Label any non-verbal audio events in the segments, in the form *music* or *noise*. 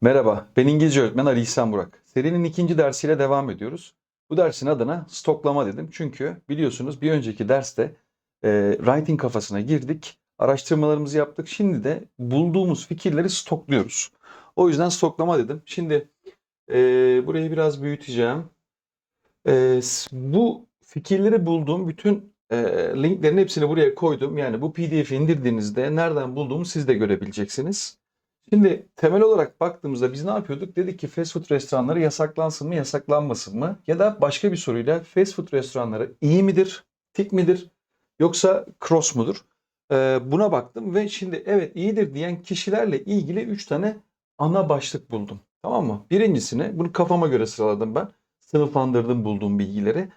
Merhaba, ben İngilizce öğretmen Ali İhsan Burak. Serinin ikinci dersiyle devam ediyoruz. Bu dersin adına stoklama dedim. Çünkü biliyorsunuz bir önceki derste e, writing kafasına girdik, araştırmalarımızı yaptık. Şimdi de bulduğumuz fikirleri stokluyoruz. O yüzden stoklama dedim. Şimdi e, burayı biraz büyüteceğim. E, bu fikirleri bulduğum bütün e, linklerin hepsini buraya koydum. Yani bu PDF'i indirdiğinizde nereden bulduğumu siz de görebileceksiniz. Şimdi temel olarak baktığımızda biz ne yapıyorduk? Dedik ki fast food restoranları yasaklansın mı, yasaklanmasın mı? Ya da başka bir soruyla fast food restoranları iyi midir, tik midir, yoksa cross mudur? Ee, buna baktım ve şimdi evet iyidir diyen kişilerle ilgili 3 tane ana başlık buldum. Tamam mı? Birincisini, bunu kafama göre sıraladım ben. Sınıflandırdım bulduğum bilgileri.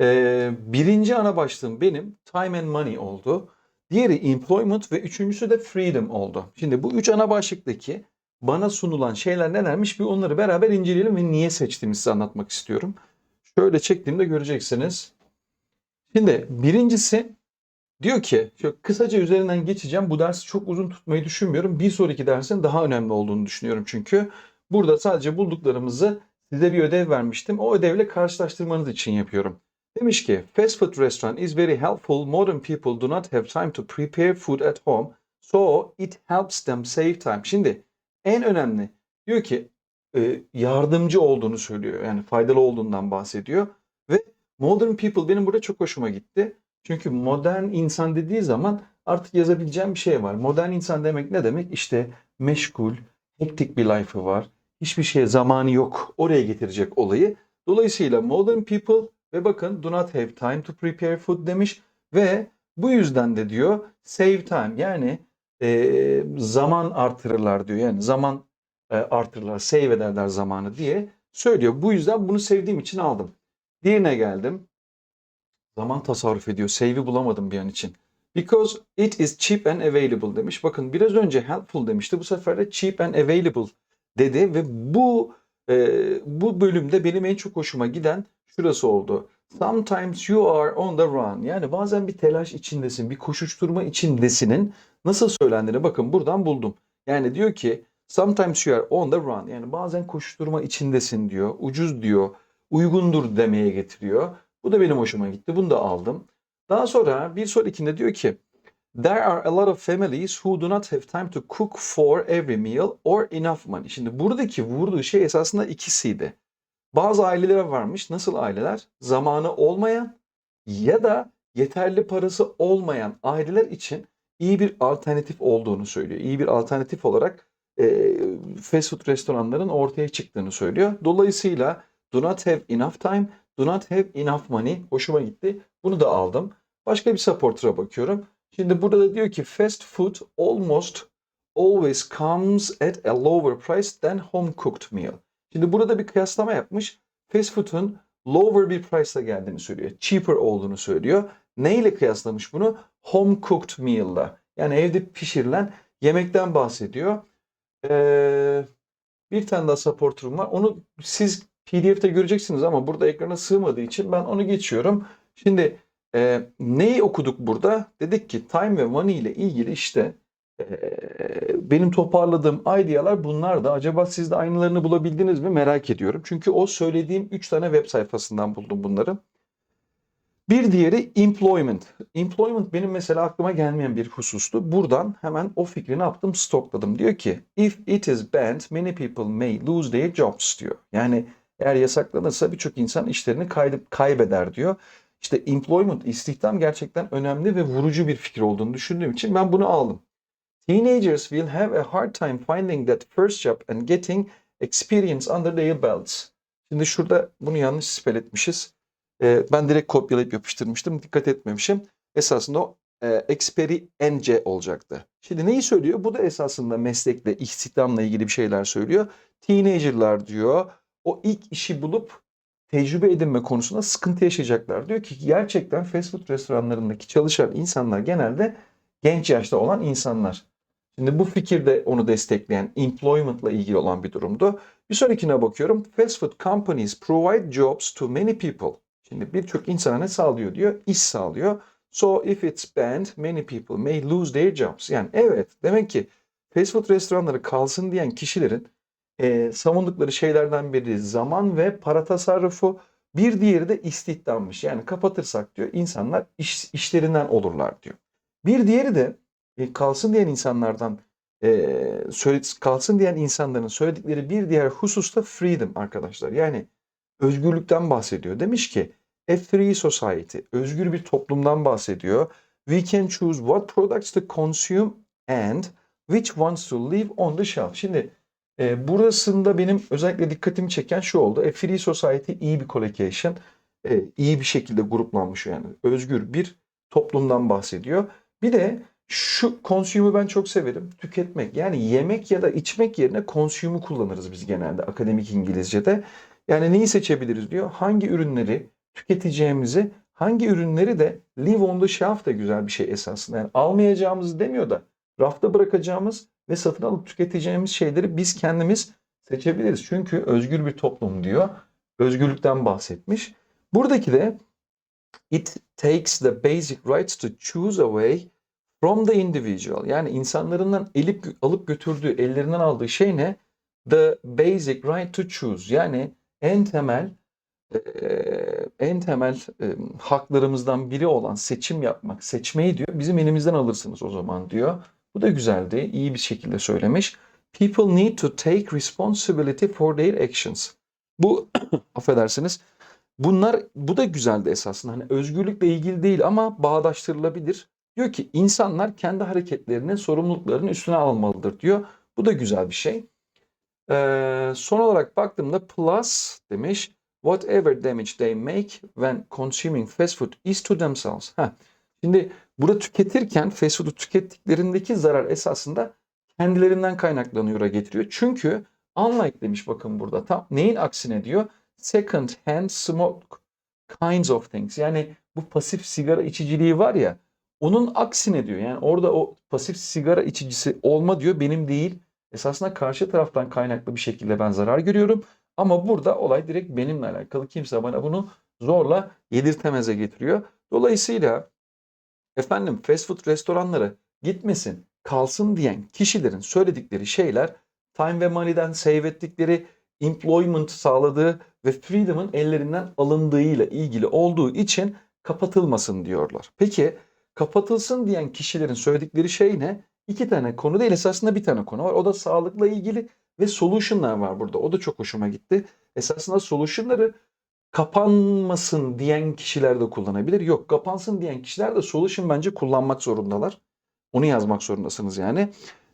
Ee, birinci ana başlığım benim time and money oldu. Diğeri employment ve üçüncüsü de freedom oldu. Şimdi bu üç ana başlıktaki bana sunulan şeyler nelermiş bir onları beraber inceleyelim ve niye seçtiğimi size anlatmak istiyorum. Şöyle çektiğimde göreceksiniz. Şimdi birincisi diyor ki şöyle kısaca üzerinden geçeceğim. Bu dersi çok uzun tutmayı düşünmüyorum. Bir sonraki dersin daha önemli olduğunu düşünüyorum çünkü. Burada sadece bulduklarımızı size bir ödev vermiştim. O ödevle karşılaştırmanız için yapıyorum. Demiş ki fast food restaurant is very helpful. Modern people do not have time to prepare food at home. So it helps them save time. Şimdi en önemli diyor ki e, yardımcı olduğunu söylüyor. Yani faydalı olduğundan bahsediyor. Ve modern people benim burada çok hoşuma gitti. Çünkü modern insan dediği zaman artık yazabileceğim bir şey var. Modern insan demek ne demek? İşte meşgul, hektik bir life'ı var. Hiçbir şeye zamanı yok. Oraya getirecek olayı. Dolayısıyla modern people ve bakın do not have time to prepare food demiş ve bu yüzden de diyor save time yani e, zaman artırırlar diyor. Yani zaman e, artırırlar, save ederler zamanı diye söylüyor. Bu yüzden bunu sevdiğim için aldım. Diğerine geldim. Zaman tasarruf ediyor. Save'i bulamadım bir an için. Because it is cheap and available demiş. Bakın biraz önce helpful demişti. Bu sefer de cheap and available dedi ve bu e, bu bölümde benim en çok hoşuma giden şurası oldu. Sometimes you are on the run. Yani bazen bir telaş içindesin, bir koşuşturma içindesinin nasıl söylendiğini bakın buradan buldum. Yani diyor ki sometimes you are on the run. Yani bazen koşuşturma içindesin diyor. Ucuz diyor. Uygundur demeye getiriyor. Bu da benim hoşuma gitti. Bunu da aldım. Daha sonra bir sonrakinde diyor ki There are a lot of families who do not have time to cook for every meal or enough money. Şimdi buradaki vurduğu şey esasında ikisiydi. Bazı aileler varmış. Nasıl aileler? Zamanı olmayan ya da yeterli parası olmayan aileler için iyi bir alternatif olduğunu söylüyor. İyi bir alternatif olarak e, fast food restoranların ortaya çıktığını söylüyor. Dolayısıyla do not have enough time, do not have enough money hoşuma gitti. Bunu da aldım. Başka bir supporter'a bakıyorum. Şimdi burada da diyor ki fast food almost always comes at a lower price than home cooked meal. Şimdi burada bir kıyaslama yapmış. Fast food'un lower bir price'la geldiğini söylüyor. Cheaper olduğunu söylüyor. Neyle kıyaslamış bunu? Home cooked meal'la. Yani evde pişirilen yemekten bahsediyor. Ee, bir tane daha supporter'ım var. Onu siz PDF'de göreceksiniz ama burada ekrana sığmadığı için ben onu geçiyorum. Şimdi e, neyi okuduk burada? Dedik ki time ve money ile ilgili işte benim toparladığım idealar bunlar da. Acaba siz de aynılarını bulabildiniz mi merak ediyorum. Çünkü o söylediğim 3 tane web sayfasından buldum bunları. Bir diğeri employment. Employment benim mesela aklıma gelmeyen bir husustu. Buradan hemen o fikri ne yaptım? Stokladım. Diyor ki if it is banned many people may lose their jobs diyor. Yani eğer yasaklanırsa birçok insan işlerini kaybeder diyor. İşte employment, istihdam gerçekten önemli ve vurucu bir fikir olduğunu düşündüğüm için ben bunu aldım. Teenagers will have a hard time finding that first job and getting experience under their belts. Şimdi şurada bunu yanlış spell etmişiz. Ee, ben direkt kopyalayıp yapıştırmıştım. Dikkat etmemişim. Esasında o e, experience olacaktı. Şimdi neyi söylüyor? Bu da esasında meslekle, istihdamla ilgili bir şeyler söylüyor. Teenager'lar diyor o ilk işi bulup tecrübe edinme konusunda sıkıntı yaşayacaklar. Diyor ki gerçekten fast food restoranlarındaki çalışan insanlar genelde genç yaşta olan insanlar. Şimdi bu fikir de onu destekleyen employment'la ilgili olan bir durumdu. Bir sonrakine bakıyorum. Fast food companies provide jobs to many people. Şimdi birçok insana ne sağlıyor diyor? İş sağlıyor. So if it's banned, many people may lose their jobs. Yani evet demek ki fast food restoranları kalsın diyen kişilerin e, savundukları şeylerden biri zaman ve para tasarrufu. Bir diğeri de istihdammış. Yani kapatırsak diyor insanlar iş, işlerinden olurlar diyor. Bir diğeri de e, kalsın diyen insanlardan e, söyle, kalsın diyen insanların söyledikleri bir diğer husus da freedom arkadaşlar. Yani özgürlükten bahsediyor. Demiş ki a free society, özgür bir toplumdan bahsediyor. We can choose what products to consume and which ones to leave on the shelf. Şimdi e, burasında benim özellikle dikkatimi çeken şu oldu. A free society iyi bir collocation. E, iyi bir şekilde gruplanmış yani. Özgür bir toplumdan bahsediyor. Bir de şu consume'u ben çok severim. Tüketmek. Yani yemek ya da içmek yerine consume'u kullanırız biz genelde akademik İngilizce'de. Yani neyi seçebiliriz diyor. Hangi ürünleri tüketeceğimizi, hangi ürünleri de leave on the shelf da güzel bir şey esasında. Yani almayacağımızı demiyor da rafta bırakacağımız ve satın alıp tüketeceğimiz şeyleri biz kendimiz seçebiliriz. Çünkü özgür bir toplum diyor. Özgürlükten bahsetmiş. Buradaki de it takes the basic rights to choose away from the individual. Yani insanlarından elip alıp götürdüğü, ellerinden aldığı şey ne? The basic right to choose. Yani en temel eee, en temel eee, haklarımızdan biri olan seçim yapmak, seçmeyi diyor bizim elimizden alırsınız o zaman diyor. Bu da güzeldi, iyi bir şekilde söylemiş. People need to take responsibility for their actions. Bu *coughs* affedersiniz. Bunlar bu da güzeldi esasında. Hani özgürlükle ilgili değil ama bağdaştırılabilir. Diyor ki insanlar kendi hareketlerinin sorumluluklarını üstüne almalıdır diyor. Bu da güzel bir şey. Ee, son olarak baktığımda plus demiş whatever damage they make when consuming fast food is to themselves. Heh. Şimdi burada tüketirken fast food'u tükettiklerindeki zarar esasında kendilerinden kaynaklanıyor'a getiriyor. Çünkü unlike demiş bakın burada tam neyin aksine diyor second hand smoke kinds of things. Yani bu pasif sigara içiciliği var ya onun aksine diyor. Yani orada o pasif sigara içicisi olma diyor benim değil. Esasında karşı taraftan kaynaklı bir şekilde ben zarar görüyorum. Ama burada olay direkt benimle alakalı. Kimse bana bunu zorla yedirtemeze getiriyor. Dolayısıyla efendim fast food restoranlara gitmesin, kalsın diyen kişilerin söyledikleri şeyler time ve money'den save ettikleri, employment sağladığı ve freedom'ın ellerinden alındığıyla ilgili olduğu için kapatılmasın diyorlar. Peki kapatılsın diyen kişilerin söyledikleri şey ne? İki tane konu değil esasında bir tane konu var. O da sağlıkla ilgili ve solution'lar var burada. O da çok hoşuma gitti. Esasında solution'ları kapanmasın diyen kişiler de kullanabilir. Yok kapansın diyen kişiler de solution bence kullanmak zorundalar. Onu yazmak zorundasınız yani.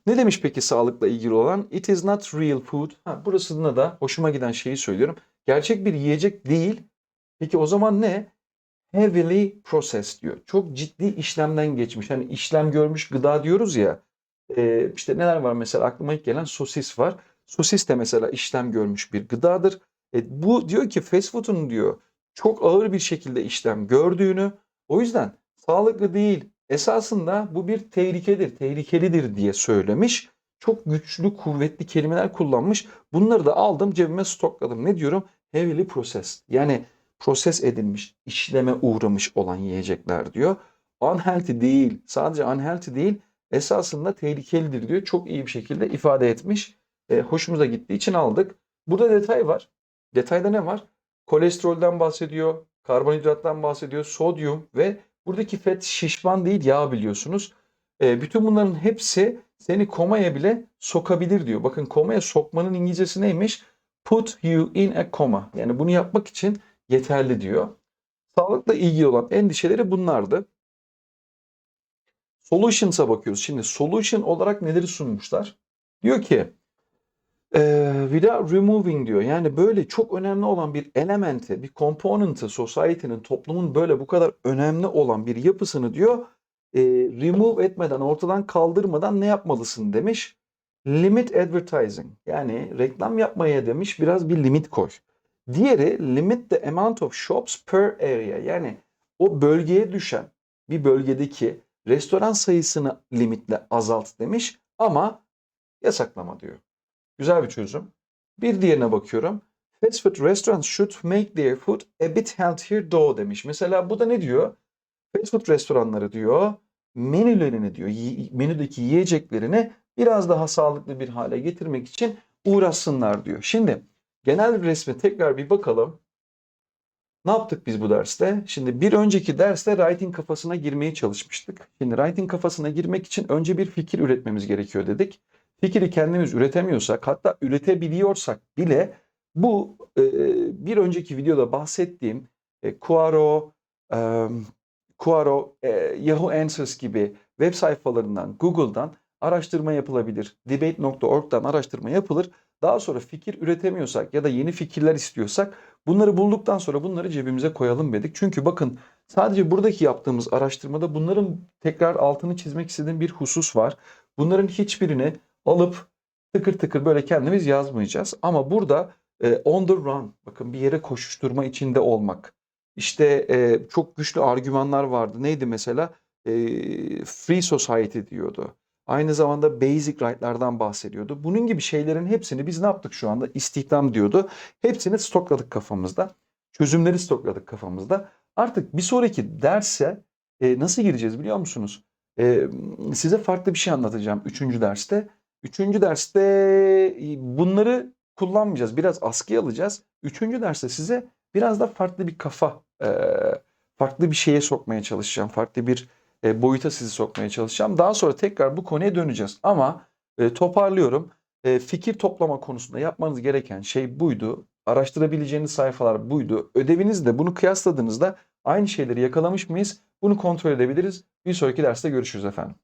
Ne demiş peki sağlıkla ilgili olan? It is not real food. Ha, burasında da hoşuma giden şeyi söylüyorum. Gerçek bir yiyecek değil. Peki o zaman ne? Heavily processed diyor. Çok ciddi işlemden geçmiş. Hani işlem görmüş gıda diyoruz ya. E, işte neler var mesela aklıma ilk gelen sosis var. Sosis de mesela işlem görmüş bir gıdadır. E, bu diyor ki fast food'un diyor çok ağır bir şekilde işlem gördüğünü o yüzden sağlıklı değil esasında bu bir tehlikedir, tehlikelidir diye söylemiş. Çok güçlü, kuvvetli kelimeler kullanmış. Bunları da aldım cebime stokladım. Ne diyorum? Heavily processed. Yani proses edilmiş, işleme uğramış olan yiyecekler diyor. Unhealthy değil, sadece unhealthy değil, esasında tehlikelidir diyor. Çok iyi bir şekilde ifade etmiş. E, hoşumuza gittiği için aldık. Burada detay var. Detayda ne var? Kolesterolden bahsediyor, karbonhidrattan bahsediyor, sodyum ve buradaki fat şişman değil yağ biliyorsunuz. E, bütün bunların hepsi seni komaya bile sokabilir diyor. Bakın komaya sokmanın İngilizcesi neymiş? Put you in a coma. Yani bunu yapmak için yeterli diyor. Sağlıkla ilgili olan endişeleri bunlardı. Solutions'a bakıyoruz. Şimdi solution olarak neleri sunmuşlar? Diyor ki e, without removing diyor. Yani böyle çok önemli olan bir elementi, bir component'ı, society'nin, toplumun böyle bu kadar önemli olan bir yapısını diyor e, remove etmeden, ortadan kaldırmadan ne yapmalısın demiş. Limit advertising. Yani reklam yapmaya demiş biraz bir limit koy. Diğeri limit the amount of shops per area. Yani o bölgeye düşen bir bölgedeki restoran sayısını limitle azalt demiş ama yasaklama diyor. Güzel bir çözüm. Bir diğerine bakıyorum. Fast food restaurants should make their food a bit healthier though demiş. Mesela bu da ne diyor? Fast food restoranları diyor menülerini diyor menüdeki yiyeceklerini biraz daha sağlıklı bir hale getirmek için uğraşsınlar diyor. Şimdi genel resme tekrar bir bakalım. Ne yaptık biz bu derste? Şimdi bir önceki derste writing kafasına girmeye çalışmıştık. Şimdi writing kafasına girmek için önce bir fikir üretmemiz gerekiyor dedik. Fikri kendimiz üretemiyorsak hatta üretebiliyorsak bile bu e, bir önceki videoda bahsettiğim e, Quora, e, Quora, e, Yahoo Answers gibi web sayfalarından, Google'dan araştırma yapılabilir. Debate.org'dan araştırma yapılır. Daha sonra fikir üretemiyorsak ya da yeni fikirler istiyorsak bunları bulduktan sonra bunları cebimize koyalım dedik. Çünkü bakın sadece buradaki yaptığımız araştırmada bunların tekrar altını çizmek istediğim bir husus var. Bunların hiçbirini alıp tıkır tıkır böyle kendimiz yazmayacağız. Ama burada e, on the run, bakın bir yere koşuşturma içinde olmak. İşte e, çok güçlü argümanlar vardı. Neydi mesela? E, free society diyordu. Aynı zamanda basic right'lardan bahsediyordu. Bunun gibi şeylerin hepsini biz ne yaptık şu anda? İstihdam diyordu. Hepsini stokladık kafamızda. Çözümleri stokladık kafamızda. Artık bir sonraki derse e, nasıl gireceğiz biliyor musunuz? E, size farklı bir şey anlatacağım üçüncü derste. Üçüncü derste e, bunları kullanmayacağız. Biraz askıya alacağız. Üçüncü derste size biraz da farklı bir kafa, e, farklı bir şeye sokmaya çalışacağım. Farklı bir e, boyuta sizi sokmaya çalışacağım. Daha sonra tekrar bu konuya döneceğiz. Ama e, toparlıyorum. E, fikir toplama konusunda yapmanız gereken şey buydu. Araştırabileceğiniz sayfalar buydu. Ödevinizde bunu kıyasladığınızda aynı şeyleri yakalamış mıyız? Bunu kontrol edebiliriz. Bir sonraki derste görüşürüz efendim.